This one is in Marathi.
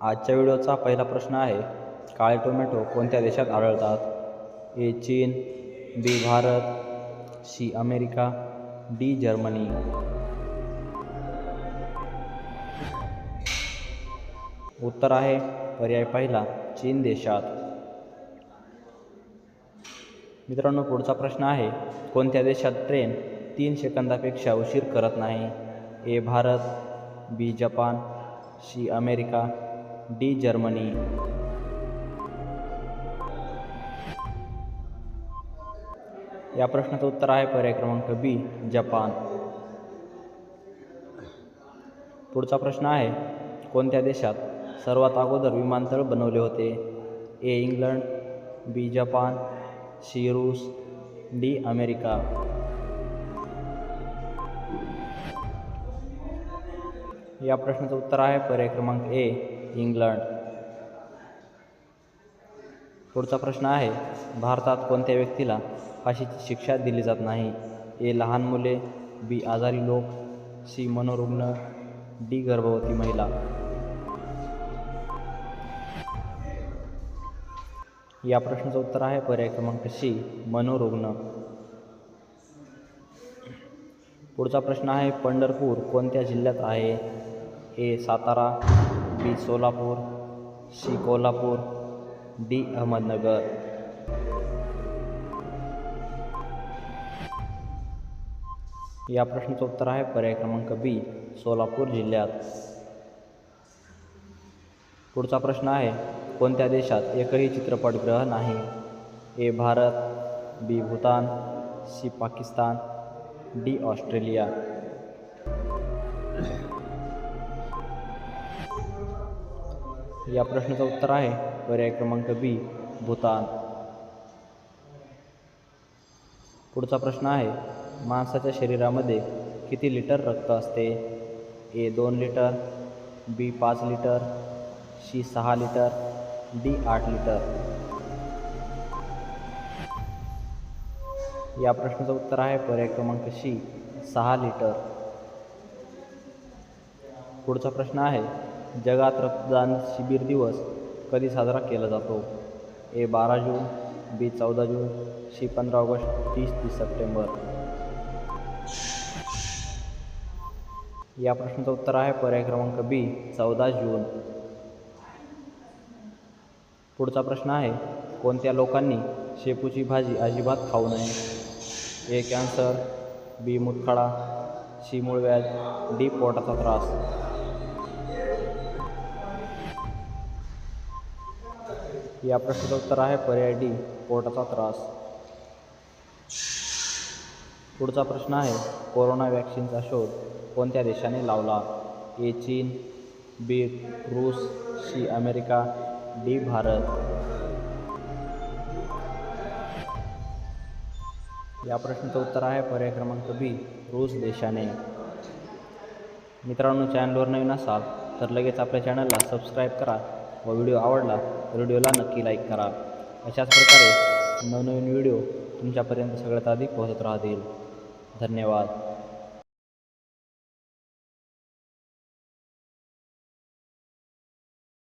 आजच्या व्हिडिओचा पहिला प्रश्न आहे काळे टोमॅटो कोणत्या देशात आढळतात? ए चीन B Bharat C America D Germany. उत्तर आहे पर्याय पहिला चीन देशात. मित्रांनो पुढचा प्रश्न आहे कोणत्या देशात ट्रेन तीन सेकंदापेक्षा उशीर करत नाही? A Bharat B Japan C America D Germany. या प्रश्नाचं उत्तर आहे पर्याय क्रमांक बी जपान. पुढचा प्रश्न आहे कोणत्या देशात सर्वात अगोदर विमानतळ बनवले होते? A England B Japan C रूस डी अमेरिका. या प्रश्नाचं उत्तर आहे पर्याय क्रमांक ए इंग्लंड. पुढचा प्रश्न आहे भारतात कोणत्या व्यक्तीला फाशीची शिक्षा दिली जात नाही? ए. लहान मुले बी. आजारी लोक सी. मनोरुग्ण डी. गर्भवती महिला. या प्रश्नाचं उत्तर आहे पर्याय क्रमांक सी मनोरुग्ण. पुढचा प्रश्न आहे पंढरपूर कोणत्या जिल्ह्यात आहे? A. Satara B Solapur C Kolhapur D Ahmednagar. या प्रश्नाचं उत्तर आहे पर्याय क्रमांक बी सोलापूर जिल्ह्यात. पुढचा प्रश्न आहे कोणत्या देशात एकही चित्रपटगृह नाही? A Bharat B Bhutan C Pakistan D Australia. या प्रश्नाचं उत्तर आहे. पर्याय क्रमांक बी भूतान. पुढचा प्रश्न आहे माणसाच्या शरीरामध्ये किती लिटर रक्त असते? ए दोन लिटर बी पाच लिटर सी सहा लिटर डी आठ लिटर. या प्रश्नाचं उत्तर आहे पर्याय क्रमांक सी सहा लिटर. पुढचा प्रश्न आहे जगात रक्तदान शिबिर दिवस कधी साजरा केला जातो? ए बारा जून बी चौदा जून सी पंधरा ऑगस्ट तीस तीस सप्टेंबर. या प्रश्नाचं उत्तर आहे पर्याय क्रमांक बी चौदा जून. पुढचा प्रश्न आहे कोणत्या लोकांनी शेपूची भाजी अजिबात खाऊ नये? ए कॅन्सर बी मुतखडा सी मूळव्याध डी पोटाचा त्रास. या प्रश्नाचं उत्तर आहे पर्याय डी पोटाचा त्रास. पुढचा प्रश्न आहे कोरोना वॅक्सिनचा शोध कोणत्या देशाने लावला? ए चीन बी रूस सी अमेरिका डी भारत. या प्रश्नाचं उत्तर आहे पर्याय क्रमांक बी रूस देशाने. मित्रांनो चॅनलवर नवीन असाल तर लगेच आपल्या चॅनलला सबस्क्राईब करा. व व्हिडिओ आवडला तर व्हिडिओला नक्की लाईक करा. अशाच प्रकारे नवनवीन व्हिडिओ तुमच्यापर्यंत सगळ्यात आधी पोहोचत राहतील. धन्यवाद.